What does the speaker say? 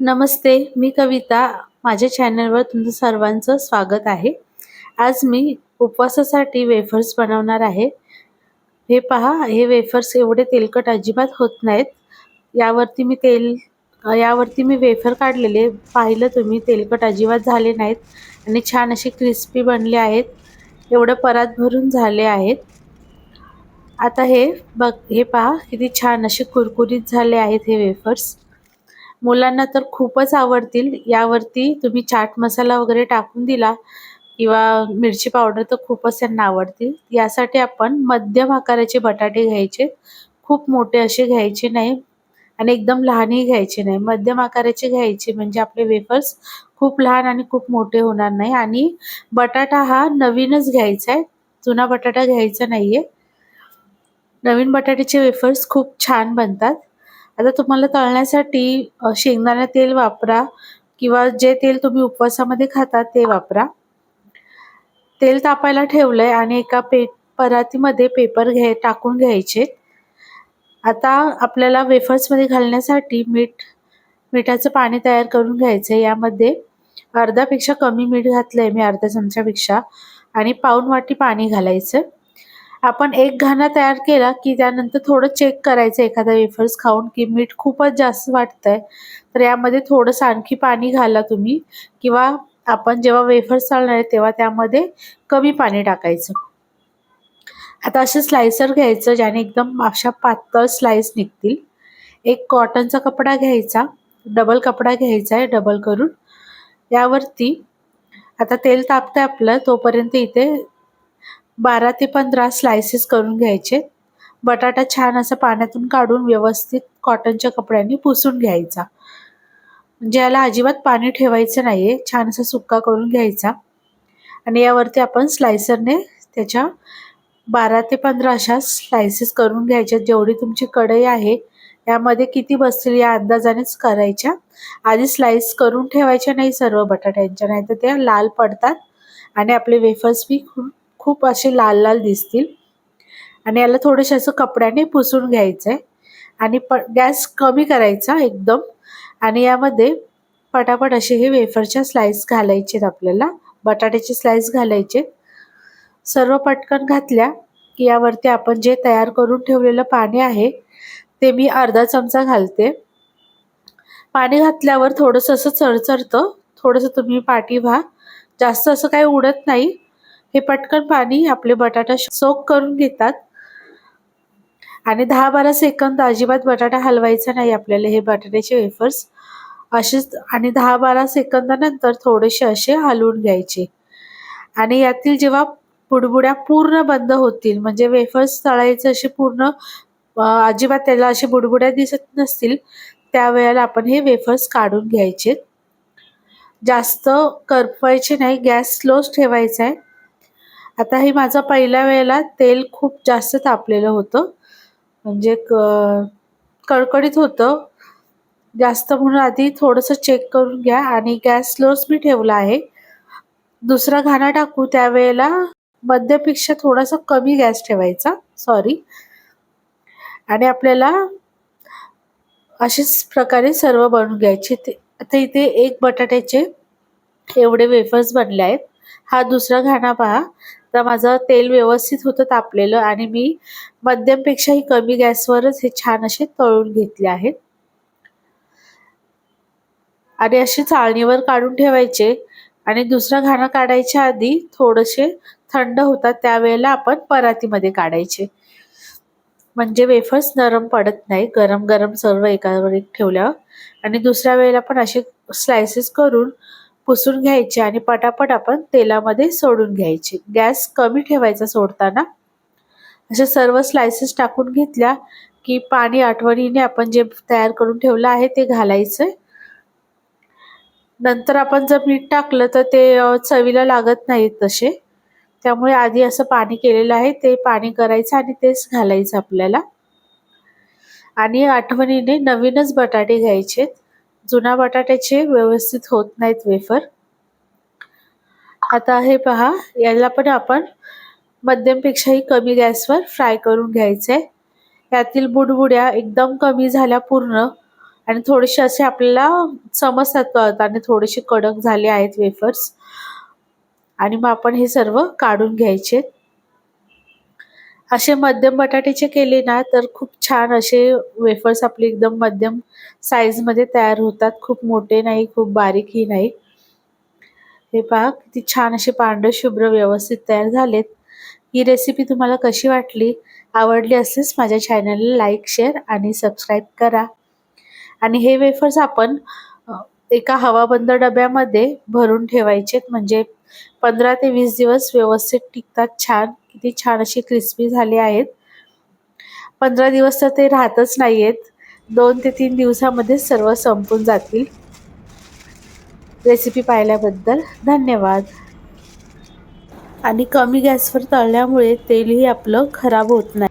नमस्ते मी कविता. माझ्या चॅनलवर तुमचं सर्वांचं स्वागत आहे. आज मी उपवासासाठी वेफर्स बनवणार आहे. हे पहा हे वेफर्स एवढे तेलकट अजिबात होत नाहीत. यावरती मी तेल यावरती मी वेफर काढलेले. पाहिलं तुम्ही तेलकट अजिबात झाले नाहीत आणि छान असे क्रिस्पी बनले आहेत. एवढं परात भरून झाले आहेत. आता हे बघ हे पहा किती छान असे कुरकुरीत झाले आहेत हे वेफर्स. मुलांना तर खूपच आवडतील. यावरती तुम्ही चाट मसाला वगैरे टाकून दिला किंवा मिरची पावडर तर खूपच त्यांना आवडतील. यासाठी आपण मध्यम आकाराचे बटाटे घ्यायचे. खूप मोठे असे घ्यायचे नाही आणि एकदम लहानही घ्यायचे नाही. मध्यम आकाराचे घ्यायचे म्हणजे आपले वेफर्स खूप लहान आणि खूप मोठे होणार नाही. आणि बटाटा हा नवीनच घ्यायचा आहे. जुना बटाटा घ्यायचा नाहीये. नवीन बटाट्याचे वेफर्स खूप छान बनतात. आता तुम्हाला तळण्यासाठी शेंगदाणा तेल वापरा किंवा जे तेल तुम्ही उपवासामध्ये खाता ते वापरा. तेल तापायला ठेवलंय आणि एका पे परातीमध्ये पेपर घ्याय टाकून घ्यायचे. आता आपल्याला वेफर्समध्ये घालण्यासाठी मीठ मिठाचं पाणी तयार करून घ्यायचं आहे. यामध्ये अर्ध्यापेक्षा कमी मीठ घातलंय मी अर्ध्या चमच्यापेक्षा आणि पाऊन वाटी पाणी घालायचं. आपण एक घाणा तयार केला की त्यानंतर थोडं चेक करायचं एखादा वेफर्स खाऊन की मीठ खूपच जास्त वाटतंय. तर यामध्ये थोडंसं आणखी पाणी घाला तुम्ही. किंवा आपण जेव्हा वेफर्स चालणार आहे तेव्हा त्यामध्ये कमी पाणी टाकायचं. आता असं स्लायसर घ्यायचं ज्याने एकदम अशा पातळ स्लाइस निघतील. एक कॉटनचा कपडा घ्यायचा डबल कपडा घ्यायचा आहे डबल करून. यावरती आता तेल तापतंय आपलं तोपर्यंत इथे बारा ते पंधरा स्लायसेस करून घ्यायचे. बटाटा छान असं पाण्यातून काढून व्यवस्थित कॉटनच्या कपड्यांनी पुसून घ्यायचा. म्हणजे याला अजिबात पाणी ठेवायचं नाही आहे छान असा सुक्का करून घ्यायचा. आणि यावरती आपण स्लायसरने त्याच्या बारा ते पंधरा अशा स्लायसेस करून घ्यायच्या. जेवढी तुमची कढई आहे यामध्ये किती बसतील या अंदाजानेच करायच्या. आधी स्लाइस करून ठेवायच्या नाही सर्व बटाट्यांच्या नाही तर त्या लाल पडतात आणि आपले वेफर्स बी खूप खूप असे लाल लाल दिसतील. आणि याला थोडेसे असं कपड्याने पुसून घ्यायचं आहे आणि प गॅस कमी करायचा एकदम. आणि यामध्ये पटापट असे हे वेफरच्या स्लाइस घालायचे आपल्याला. बटाट्याचे स्लाइस घालायचे सर्व पटकन घातल्या की यावरती आपण जे तयार करून ठेवलेलं पाणी आहे ते मी अर्धा चमचा घालते. पाणी घातल्यावर थोडंसं असं चरचरतं. थोडंसं तुम्ही पाठी व्हा. जास्त असं काही उडत नाही. हे पटकन पाणी आपले बटाटा सोक करून घेतात. आणि दहा बारा सेकंद अजिबात बटाटा हलवायचा नाही आपल्याला हे बटाट्याचे वेफर्स असेच आणि दहा बारा सेकंदानंतर थोडेसे असे हलवून घ्यायचे. आणि यातील जेव्हा बुडबुड्या पूर्ण बंद होतील म्हणजे वेफर्स तळायचे असे पूर्ण अजिबात त्याला असे बुडबुड्या दिसत नसतील त्यावेळेला आपण हे वेफर्स काढून घ्यायचे. जास्त करपवायचे नाही गॅस स्लोच ठेवायचा आहे. आता हे माझा पहिल्या वेळेला तेल खूप जास्त तापलेलं होतं. म्हणजे क कडकडीत होतं. जास्त म्हणून आधी थोडंसं चेक करून घ्या आणि गॅस स्लोच मी ठेवला आहे. दुसरा घाणा टाकू त्यावेळेला मध्यपेक्षा थोडासा कमी गॅस ठेवायचा. सॉरी आणि आपल्याला अशाच प्रकारे सर्व बनवून घ्यायचे. ते आता इथे एक बटाट्याचे एवढे वेफर्स बनले आहेत. हा दुसरा घाणा पहा. तर माझं तेल व्यवस्थित होतं तापलेलं आणि मी मध्यमपेक्षाही कमी गॅसवरच हे छान असे तळून घेतले आहेत. आणि असे चाळणीवर काढून ठेवायचे आणि दुसरा घाणं काढायच्या आधी थोडेसे थंड होतात त्यावेळेला आपण परातीमध्ये काढायचे. म्हणजे वेफर्स नरम पडत नाही गरम गरम सर्व एकावर एक ठेवल्यावर. आणि दुसऱ्या वेळेला पण असे स्लायसेस करून पुसून घ्यायचे आणि पटापट आपण तेलामध्ये सोडून घ्यायचे. गॅस कमी ठेवायचा सोडताना. अशा सर्व स्लायसेस टाकून घेतल्या की पाणी आठवणीने आपण जे तयार करून ठेवलं आहे ते घालायचं नंतर आपण जर मीठ टाकलं तर ते चवीला लागत नाहीत तसे. त्यामुळे आधी असं पाणी केलेलं आहे ते पाणी करायचं आणि तेच घालायचं आपल्याला. आणि आठवणीने नवीनच बटाटे घ्यायचे जुना बटाट्याचे व्यवस्थित होत नाहीत वेफर आता हे पहा याला पण आपण मध्यमपेक्षाही कमी गॅसवर फ्राय करून घ्यायचे. यातील बुडबुड्या एकदम कमी झाल्या पूर्ण आणि थोडेसे असे आपल्याला समजतात आणि थोडेसे कडक झाले आहेत वेफर्स आणि मग आपण हे सर्व काढून घ्यायचे. असे मध्यम बटाट्याचे केले ना तर खूप छान असे वेफर्स आपले एकदम मध्यम साईजमध्ये तयार होतात. खूप मोठे नाही खूप बारीकही नाही. हे पहा किती छान असे पांढरे शुभ्र व्यवस्थित तयार झालेत. ही रेसिपी तुम्हाला कशी वाटली? आवडली असेल माझ्या चॅनलला लाईक शेअर आणि सबस्क्राईब करा. आणि हे वेफर्स आपण एका हवाबंद डब्यामध्ये भरून ठेवायचेत. म्हणजे पंधरा ते वीस दिवस व्यवस्थित टिकतात छान. किती छान असे क्रिस्पी झाले आहेत. पंधरा दिवस तर ते राहतच नाही आहेत दोन ते तीन दिवसामध्ये सर्व संपून जातील. रेसिपी पाहिल्याबद्दल धन्यवाद. आणि कमी गॅसवर तळल्यामुळे तेलही आपलं खराब होत नाही.